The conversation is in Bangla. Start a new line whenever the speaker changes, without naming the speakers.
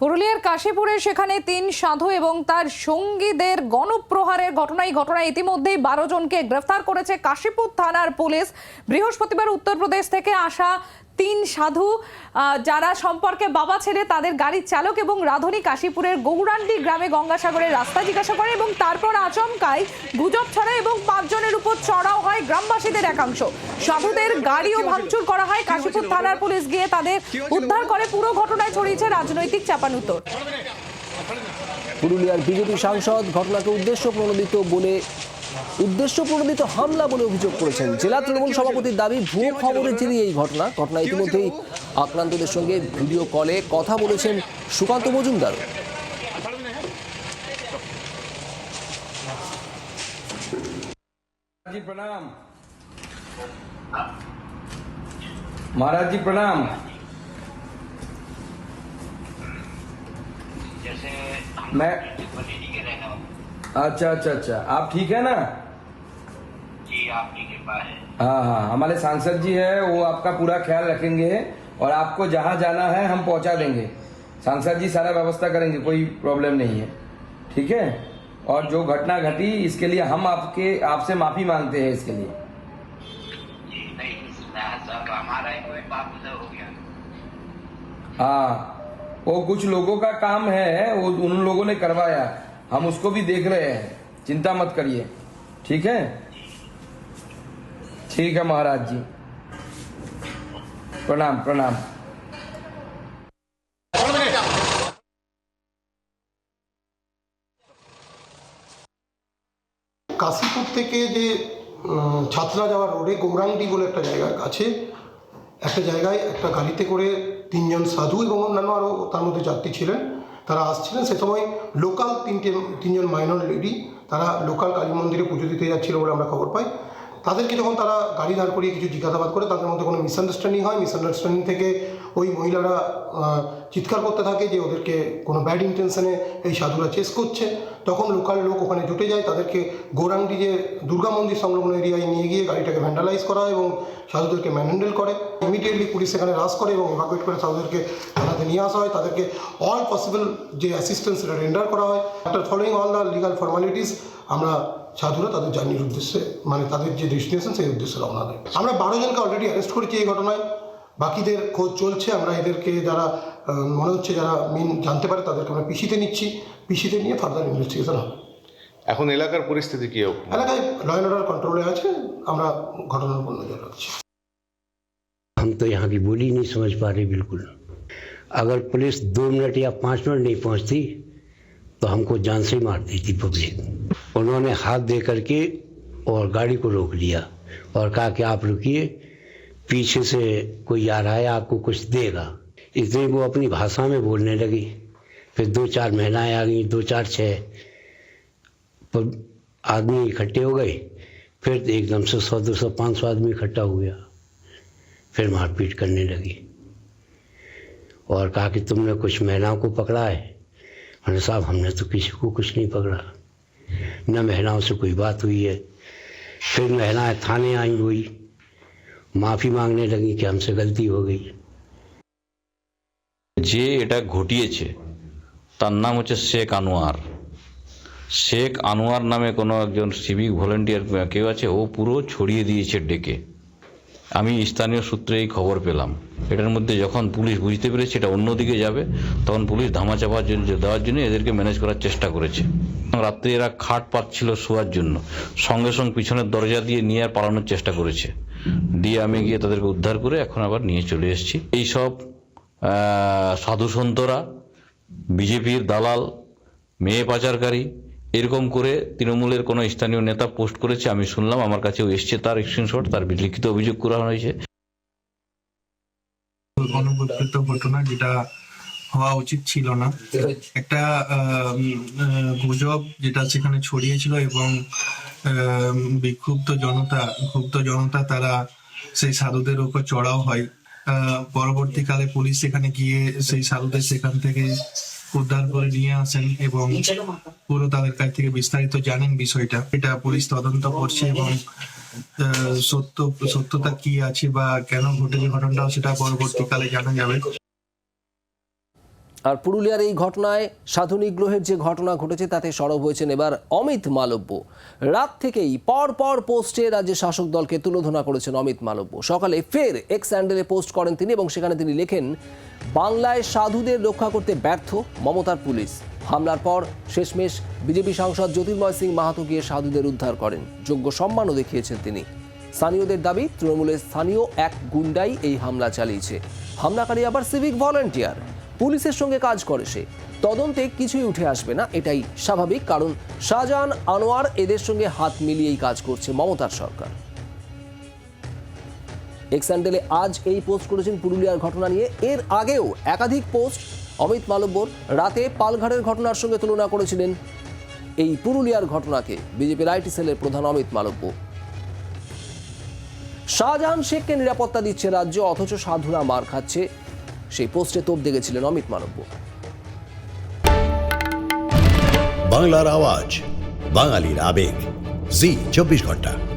পুরুলিয়ার কাশীপুরে সেখানে তিন সাধু এবং তার সঙ্গীদের গণপ্রহারের ঘটনায় ঘটনায় ইতিমধ্যেই বারো জনকে গ্রেফতার করেছে কাশীপুর থানার পুলিশ। বৃহস্পতিবার উত্তরপ্রদেশ থেকে আসা তিন সাধু যারা সম্পর্কে বাবা ছেড়ে তাদের গাড়ির চালক এবং রাধুনী কাশীপুরের গৌরান্ডি গ্রামে গঙ্গাসাগরের রাস্তা জিজ্ঞাসা করে এবং তারপর আচমকায় গুজব ছড়ায় এবং পাঁচজনের উপর চড়াও হয় গ্রামবাসীদের একাংশ। সাধুদের গাড়িও ভাঙচুর করা হয়। কাশীপুর থানার পুলিশ গিয়ে তাদের উদ্ধার করে। পুরো ঘটনায় ছড়িয়েছে রাজনৈতিক চাপানুতর।
পুরুলিয়ার বিজেপি সাংসদ ঘটনাকে উদ্দেশ্য প্রণোদিত বলে উদ্দেশ্য প্রণোদিত হামলা বলে অভিযোগ করেছেন জেলা তৃণমূল সভাপতির দাবি ভুয়ো খবরের জেরে এই ঘটনা ঘটনা ইতিমধ্যেই আক্রান্তদের সঙ্গে ভিডিও কলে কথা বলেছেন সুকান্ত মজুমদার
जी प्रणाम महाराज जी प्रणाम
जैसे हम
मैं अच्छा अच्छा अच्छा। आप ठीक है ना?
जी आपकी कृपा है।
हाँ हाँ। हमारे सांसद जी है वो आपका पूरा ख्याल रखेंगे और आपको जहाँ जाना है हम पहुँचा देंगे। सांसद जी सारा व्यवस्था करेंगे कोई प्रॉब्लम नहीं है। ठीक है? और जो घटना घटी इसके लिए हम आपके आपसे माफ़ी मांगते हैं इसके लिए।
हाँ।
वो कुछ लोगों का काम है वो उन लोगों ने करवाया। हम उसको भी देख रहे हैं चिंता मत करिए ठीक है ठीक है महाराज जी प्रणाम प्रणाम
কাশীপুর থেকে যে উম, ছাত্রা যাওয়ার রোডে গৌরাঙ্গি বলে একটা জায়গার কাছে একটা জায়গায় একটা গাড়িতে করে তিনজন সাধু এবং অন্যান্য আরও তার মধ্যে যাত্রী ছিলেন তারা আসছিলেন। সে সময় লোকাল তিনটে, তিনজন মাইনর লেডি তারা লোকাল কালী মন্দিরে পুজো দিতে যাচ্ছিল বলে আমরা খবর পাই। তাদেরকে যখন তারা গাড়ি দাঁড় করিয়ে কিছু জিজ্ঞাসাবাদ করে, তাদের মধ্যে কোনো মিসআন্ডারস্ট্যান্ডিং হয়। মিসআন্ডারস্ট্যান্ডিং থেকে ওই মহিলারা চিৎকার করতে থাকে যে ওদেরকে কোনো ব্যাড ইন্টেনশনে এই সাধুরা চেস করছে। তখন লোকাল লোক ওখানে যায়, তাদেরকে গৌরাঙ্গি যে দুর্গা মন্দির সংলগ্ন এরিয়ায় নিয়ে গিয়ে গাড়িটাকে ভ্যান্ডালাইজ করা এবং সাধুদেরকে ম্যানহ্যান্ডেল করে। ইমিডিয়েটলি পুলিশ সেখানে রাস করে এবং ইভাকুয়েট করে সাধুদেরকে থানাতে নিয়ে আসা হয়। তাদেরকে অল পসিবল যে অ্যাসিস্ট্যান্স সেটা রেন্ডার করা হয়। After following all the legal formalities আমরা সাধুরা তাদের জার্নির উদ্দেশ্যে মানে তাদের যে ডেস্টিনেশন সেই উদ্দেশ্যে রওনা দেয়। আমরা বারো জনকে অলরেডি অ্যারেস্ট করেছি এই ঘটনায়। বাকিদের খোঁজ চলছে। আমরা এদেরকে যারা মনে হচ্ছে যারা মেন জানতে পারে, তাদেরকে আমরা পিসিতে নিচ্ছি। পিসিতে নিয়ে ফার্দার ইনভেস্টিগেশন হবে।
এখন এলাকার পরিস্থিতি কি
এলাকায় ল অ্যান্ড অর্ডার কন্ট্রোলে আছে আমরা ঘটনার উপর নজর রাখছি
हम तो यहाँ की बोली नहीं समझ पा रहे बिल्कुल अगर पुलिस दो मिनट या पाँच मिनट नहीं पहुँचती तो हमको जान से ही मार देती पब्लिक उन्होंने हाथ दे करके और गाड़ी को रोक लिया और कहा कि आप रुकिए पीछे से कोई आ रहा है आपको कुछ देगा इसलिए वो अपनी भाषा में बोलने लगी फिर दो चार महिलाएं आ गई दो चार छः पर आदमी इकट्ठे हो गए, फिर एकदम से सौ, दो सौ, पाँच सौ आदमी इकट्ठा हो गया। फिर मारपीट करने लगी। और कहा कि तुमने कुछ महिलाओं को पकड़ा है? मैंने साहब, हमने तो किसी को कुछ नहीं पकड़ा। न महिलाओं से कोई बात हुई है। फिर महिलाएँ थाने आई हुई। माफ़ी मांगने लगी कि हमसे गलती हो गई।
जे એટા घोटिए છે તાન્નામ છે શેખ આનવાર শেখ আনোয়ার নামে কোনো একজন সিভিক ভলেন্টিয়ার কেউ আছে, ও পুরো ছড়িয়ে দিয়েছে ডেকে। আমি স্থানীয় সূত্রে এই খবর পেলাম। এটার মধ্যে যখন পুলিশ বুঝতে পেরেছে এটা অন্যদিকে যাবে, তখন পুলিশ ধামা চাপার জন্য দেওয়ার জন্য এদেরকে ম্যানেজ করার চেষ্টা করেছে। রাত্রে এরা খাট পাচ্ছিল শোয়ার জন্য। সঙ্গে সঙ্গে পিছনের দরজা দিয়ে নিয়ে আর পালানোর চেষ্টা করেছে। দিয়ে আমি গিয়ে তাদেরকে উদ্ধার করে এখন আবার নিয়ে চলে এসেছি। এইসব সাধু সন্তরা বিজেপির দালাল, মেয়ে পাচারকারী এরকম করে তৃণমূলের কোনো স্থানীয় নেতা পোস্ট করেছে, আমি শুনলাম, আমার কাছেও এসছে তার স্ক্রিনশট তার লিখিত অভিযোগ করা হয়েছে।
অনুপস্থিত ঘটনা যেটা হওয়া উচিত ছিল না। একটা গুজব যেটা সেখানে ছড়িয়েছিল এবং বিক্ষুব্ধ জনতা, ক্ষুব্ধ জনতা তারা সেই সাধুদের উপর চড়াও হয়। পরবর্তীকালে পুলিশ সেখানে গিয়ে সেই সাধুদের সেখান থেকে উদ্ধার করে নিয়ে আসেন এবং পুরো তাদের কাছ থেকে বিস্তারিত জানেন বিষয়টা। এটা পুলিশ তদন্ত করছে এবং আহ, সত্য সত্যতা কি আছে বা কেন ঘটেছে ঘটনাটা সেটা পরবর্তীকালে জানা যাবে।
আর পুরুলিয়ার এই ঘটনায় সাধু নিগ্রহের যে ঘটনা ঘটেছে, তাতে সরব হয়েছেন এবার অমিত মালব্য। রাত থেকেই পর পর পোস্টে রাজ্যের শাসক দলকে তুলোধনা করেছেন অমিত মালব্য। সকালে ফের এক্স স্যান্ডেলে পোস্ট করেন তিনি এবং সেখানে তিনি লেখেন, বাংলায় সাধুদের রক্ষা করতে ব্যর্থ মমতার পুলিশ। হামলার পর শেষমেশ বিজেপি সাংসদ জ্যোতির্ময় সিং মাহাতো গিয়ে সাধুদের উদ্ধার করেন। যোগ্য সম্মানও দেখিয়েছেন তিনি। স্থানীয়দের দাবি, তৃণমূলের স্থানীয় এক গুন্ডাই এই হামলা চালিয়েছে। হামলাকারী আবার সিভিক ভলান্টিয়ার পুলিশের সঙ্গে কাজ করে সে। তদন্তে কিছুই উঠে আসবে না, এটাই স্বাভাবিক, কারণ শাহজাহান আনোয়ার এদের সঙ্গে হাত মিলিয়েই কাজ করছে মমতার সরকার। এক্সান্ডেলে আজ এই পোস্ট করেছেন পুরুলিয়ার ঘটনা নিয়ে। এর আগেও একাধিক পোস্ট অমিত মালব্যর রাতে পালঘাটের ঘটনার সঙ্গে তুলনা করেছিলেন। এই পুরুলিয়ার ঘটনাকে বিজেপির আইটি সেলের প্রধান অমিত মালব্য। শাহজাহান শেখকে নিরাপত্তা দিচ্ছে রাজ্য, অথচ সাধুরা মার খাচ্ছে। সেই পোস্টে তোপ দেখেছিলেন অমিত মানব্য।
বাংলার আওয়াজ বাঙালির আবেগ। জি চব্বিশ ঘণ্টা।